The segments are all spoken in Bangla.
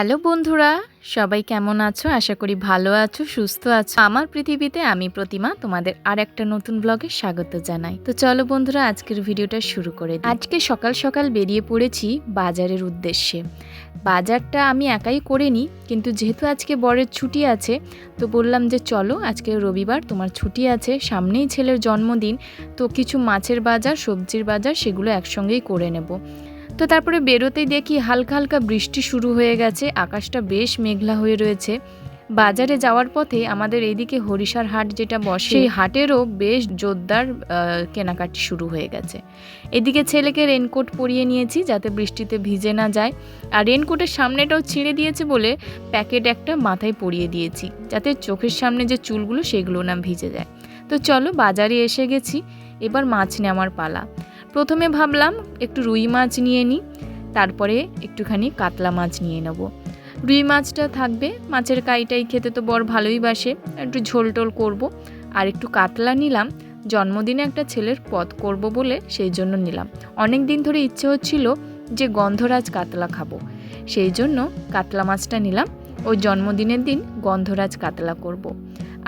হ্যালো বন্ধুরা, সবাই কেমন আছো? আশা করি ভালো আছো, সুস্থ আছো। আমার পৃথিবীতে আমি প্রতিমা তোমাদের আর একটা নতুন ব্লগে স্বাগত জানাই। তো চলো বন্ধুরা, আজকের ভিডিওটা শুরু করে আজকে সকাল সকাল বেরিয়ে পড়েছি বাজারের উদ্দেশ্যে। বাজারটা আমি একাই করিনি, কিন্তু যেহেতু আজকে বরের ছুটি আছে, তো বললাম যে চলো, আজকে রবিবার, তোমার ছুটি আছে, সামনেই ছেলের জন্মদিন, তো কিছু মাছের বাজার, সবজির বাজার, সেগুলো একসঙ্গেই করে নেব। তো তারপরে বেরোতেই দেখি হালকা হালকা বৃষ্টি শুরু হয়ে গেছে, আকাশটা বেশ মেঘলা হয়ে রয়েছে। বাজারে যাওয়ার পথে আমাদের এইদিকে হরিষার হাট যেটা বসে, সেই হাটেরও বেশ জোরদার কেনাকাটি শুরু হয়ে গেছে। এদিকে ছেলেকে রেনকোট পরিয়ে নিয়েছি যাতে বৃষ্টিতে ভিজে না যায়। আর রেনকোটের সামনেটাও ছিঁড়ে দিয়েছে বলে প্যাকেট একটা মাথায় পরিয়ে দিয়েছি, যাতে চোখের সামনে যে চুলগুলো সেগুলো না ভিজে যায়। তো চলো বাজারে এসে গেছি, এবার মাছ নেওয়ার পালা। প্রথমে ভাবলাম একটু রুই মাছ নিয়ে নিই, তারপরে একটুখানি কাতলা মাছ নিয়ে নেব। রুই মাছটা থাকবে, মাছের কাইটাই খেতে তো বর ভালোই বাসে, একটু ঝোল টোল করব। আর একটু কাতলা নিলাম, জন্মদিনে একটা ছেলের পদ করব বলে সেই জন্য নিলাম। অনেক দিন ধরে ইচ্ছে হচ্ছিল যে গন্ধরাজ কাতলা খাব, সেই জন্য কাতলা মাছটা নিলাম। ওই জন্মদিনের দিন গন্ধরাজ কাতলা করব।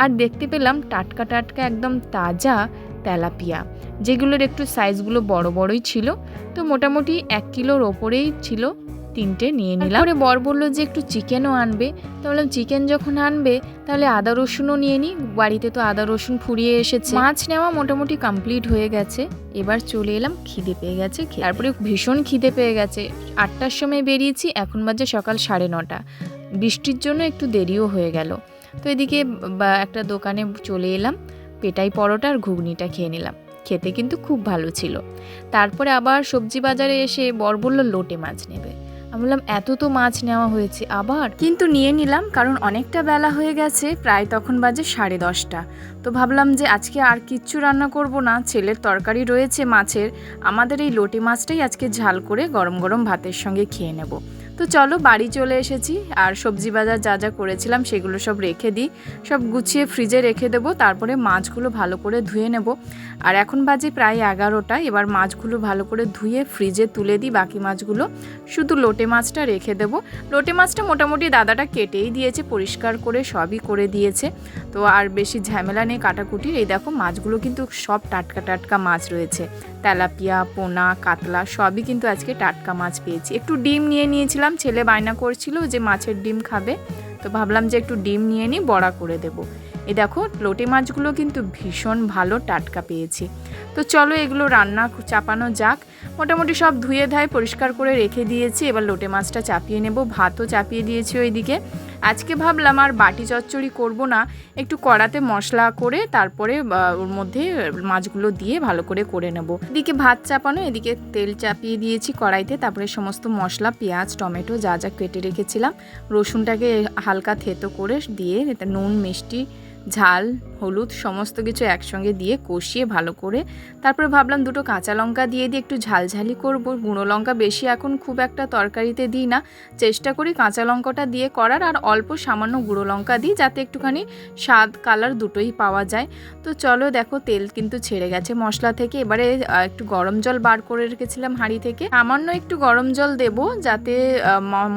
আর দেখতে পেলাম টাটকা টাটকা একদম তাজা তেলাপিয়া। যেগুলোর একটু সাইজগুলো বড় বড়ই ছিল তো মোটামুটি এক কিলোর ওপরেই ছিল তিনটে নিয়ে নিলাম। পরে বর বলল যে একটু চিকেনও আনবে। তো বললাম চিকেন যখন আনবে তাহলে আদা রসুনও নিয়ে নিই বাড়িতে তো আদা রসুন ফুরিয়ে এসেছে। মাছ নেওয়া মোটামুটি কমপ্লিট হয়ে গেছে। এবার চলে এলাম খিদে পেয়ে গেছে তারপরে ভীষণ খিদে পেয়ে গেছে। আটটার সময় বেরিয়েছি এখন বাজে সকাল সাড়ে নটা। বৃষ্টির জন্য একটু দেরিও হয়ে গেল। তো এদিকে বা- একটা দোকানে চলে এলাম পেটাই পরোটা আর ঘুগনিটা খেয়ে নিলাম। খেতে কিন্তু খুব ভালো ছিল। তারপরে আবার সবজি বাজারে এসে বর বলল লোটে মাছ নেবে। আমি বললাম, এত তো মাছ নেওয়া হয়েছে, আবার? কিন্তু নিয়ে নিলাম, কারণ অনেকটা বেলা হয়ে গেছে, প্রায় তখন বাজে সাড়ে দশটা। তো ভাবলাম যে আজকে আর কিচ্ছু রান্না করব না, ছেলের তরকারি রয়েছে মাছের, আমাদের এই লোটে মাছটাই আজকে ঝাল করে গরম গরম ভাতের সঙ্গে খেয়ে নেব। তো চলো বাড়ি চলে এসেছি। আর সবজি বাজার যা যা করেছিলাম সেগুলো সব রেখে দিই। সব গুছিয়ে ফ্রিজে রেখে দেবো, তারপরে মাছগুলো ভালো করে ধুয়ে নেব। আর এখন বাজে প্রায় এগারোটা, এবার মাছগুলো ভালো করে ধুয়ে ফ্রিজে তুলে দিই বাকি মাছগুলো। শুধু লোটে মাছটা রেখে দেবো। লোটে মাছটা মোটামুটি দাদাটা কেটেই দিয়েছে, পরিষ্কার করে সবই করে দিয়েছে। তো আর বেশি ঝামেলা নেই কাটাকুটির। এই দেখো মাছগুলো কিন্তু সব টাটকা টাটকা মাছ রয়েছে। তেলাপিয়া, পোনা, কাতলা সবই কিন্তু আজকে টাটকা মাছ পেয়েছি। একটু ডিম নিয়ে নিয়েছিলাম, ছেলে বায়না করছিল যে মাছের ডিম খাবে। তো ভাবলাম যে একটু ডিম নিয়ে নিই, বড়া করে দেব। এ দেখো, লোটে মাছগুলো কিন্তু ভীষণ ভালো টাটকা পেয়েছি। তো চলো এগুলো রান্না চাপানো যাক। মোটামুটি সব ধুয়ে ধায় পরিষ্কার করে রেখে দিয়েছি। এবার লোটে মাছটা চাপিয়ে নেব, ভাতও চাপিয়ে দিয়েছি ওইদিকে। আজকে ভাবলাম আর বাটি চচ্চড়ি করব না, একটু কড়াতে মশলা করে তারপরে ওর মধ্যে মাছগুলো দিয়ে ভালো করে করে নেব। এদিকে ভাত চাপানো, এদিকে তেল চাপিয়ে দিয়েছি কড়াইতে, তারপরে সমস্ত মশলা, পেঁয়াজ, টমেটো যা যা কেটে রেখেছিলাম, রসুনটাকে হালকা থেতো করে দিয়ে নুন, মিষ্টি ঝাল, হলুদ, সমস্ত কিছু একসঙ্গে দিয়ে কষিয়ে ভালো করে তারপরে ভাবলাম দুটো কাঁচা লঙ্কা দিয়ে দিয়ে একটু ঝালঝালি করব। গুঁড়ো লঙ্কা বেশি এখন খুব একটা তরকারিতে দিই না। চেষ্টা করি কাঁচা লঙ্কাটা দিয়ে করার আর অল্প সামান্য গুঁড়ো লঙ্কা দিই যাতে একটুখানি স্বাদ, কালার দুটোই পাওয়া যায়। তো চলো দেখো তেল কিন্তু ছেড়ে গেছে মশলা থেকে। এবারে একটু গরম জল বার করে রেখেছিলাম হাঁড়ি থেকে। সামান্য একটু গরম জল দেব যাতে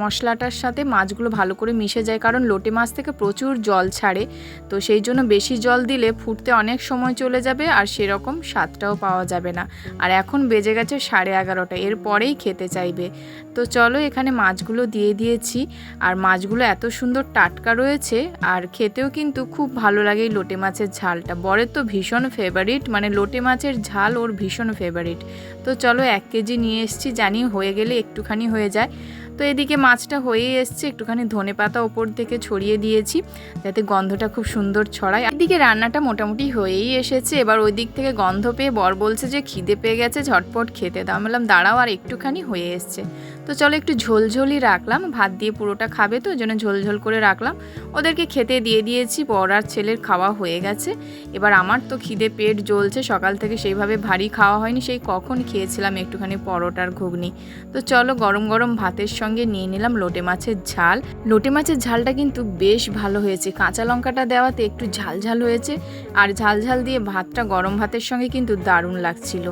মশলাটার সাথে মাছগুলো ভালো করে মিশে যায়। কারণ লোটে মাছ থেকে প্রচুর জল ছাড়ে। তো সেই জন্য বেশি জল দিলে ফুটতে অনেক সময় চলে যাবে আর সেরকম স্বাদটাও পাওয়া যাবে না। আর এখন বেজে গেছে সাড়ে এগারোটা এরপরেই খেতে চাইবে। তো চলো এখানে মাছগুলো দিয়ে দিয়েছি। আর মাছগুলো এত সুন্দর টাটকা রয়েছে আর খেতেও কিন্তু খুব ভালো লাগে এই লোটে মাছের ঝালটা। বরের তো ভীষণ ফেভারিট মানে লোটে মাছের ঝাল ওর ভীষণ ফেভারিট তো চলো এক কেজি নিয়ে এসেছি, জানি হয়ে গেলে একটুখানি হয়ে যায়। তো এদিকে মাছটা হয়েই এসছে, একটুখানি ধনে পাতা ওপর থেকে ছড়িয়ে দিয়েছি, যাতে গন্ধটা খুব সুন্দর ছড়ায়। এদিকে রান্নাটা মোটামুটি হয়েই এসেছে, এবার ওই দিক থেকে গন্ধ পেয়ে বর বলছে যে খিদে পেয়ে গেছে, ঝটপট খেতে দাও। বললাম, দাঁড়াও, আর একটুখানি হয়ে এসছে। তো চলো একটু ঝোলঝোলই রাখলাম, ভাত দিয়ে পুরোটা খাবে তো, ওই জন্য ঝোলঝোল করে রাখলাম। ওদেরকে খেতে দিয়ে দিয়েছি, বর আর ছেলের খাওয়া হয়ে গেছে। এবার আমার তো খিদে পেট জ্বলছে, সকাল থেকে সেইভাবে ভারী খাওয়া হয়নি, সেই কখন খেয়েছিলাম একটুখানি পরোটার ঘুগনি। তো চলো গরম গরম ভাতের সঙ্গে সঙ্গে নিয়ে নিলাম লোটে মাছের ঝাল। লোটে মাছের ঝালটা কিন্তু বেশ ভালো হয়েছে। কাঁচা লঙ্কাটা দেওয়াতে একটু ঝাল ঝাল হয়েছে আর ঝাল ঝাল দিয়ে ভাতটা গরম ভাতের সঙ্গে কিন্তু দারুণ লাগছিল।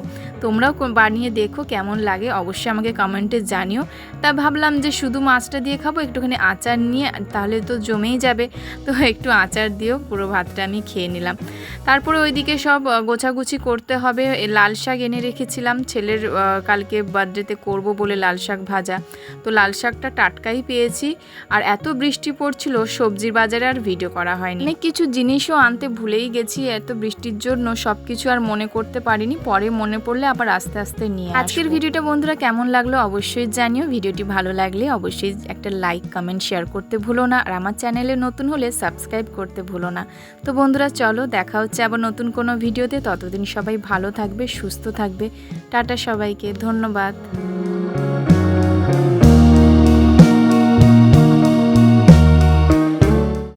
তোমরাও বানিয়ে দেখো কেমন লাগে। অবশ্যই আমাকে কমেন্টে জানিও। তা ভাবলাম যে শুধু মাছটা দিয়ে খাব, একটুখানি আচার নিয়ে, তাহলে তো জমেই যাবে। তো একটু আচার দিয়েও পুরো ভাতটা আমি খেয়ে নিলাম। তারপরে ওইদিকে সব গোছাগুছি করতে হবে। লাল শাক এনে রেখেছিলাম। ছেলের কালকে বার্থডেতে করব বলে লাল শাক ভাজা। তো লাল শাকটা টাটকাই পেয়েছি আর এত বৃষ্টি পড়ছিল সবজির বাজারে আর ভিডিও করা হয়নি। অনেক কিছু জিনিসও আনতে ভুলেই গেছি এত বৃষ্টির জন্য সব কিছু আর মনে করতে পারিনি পরে মনে পড়লে আবার আস্তে আস্তে নিয়ে আজকের ভিডিওটা বন্ধুরা কেমন লাগল অবশ্যই জানিও ভিডিওটি ভালো লাগলে অবশ্যই একটা লাইক কমেন্ট শেয়ার করতে ভুলো না আর আমার চ্যানেলে নতুন হলে সাবস্ক্রাইব করতে ভুলো না। তো বন্ধুরা চলো দেখা হচ্ছে আবার নতুন কোনো ভিডিওতে ততদিন সবাই ভালো থাকবে সুস্থ থাকবে। টাটা সবাইকে ধন্যবাদ।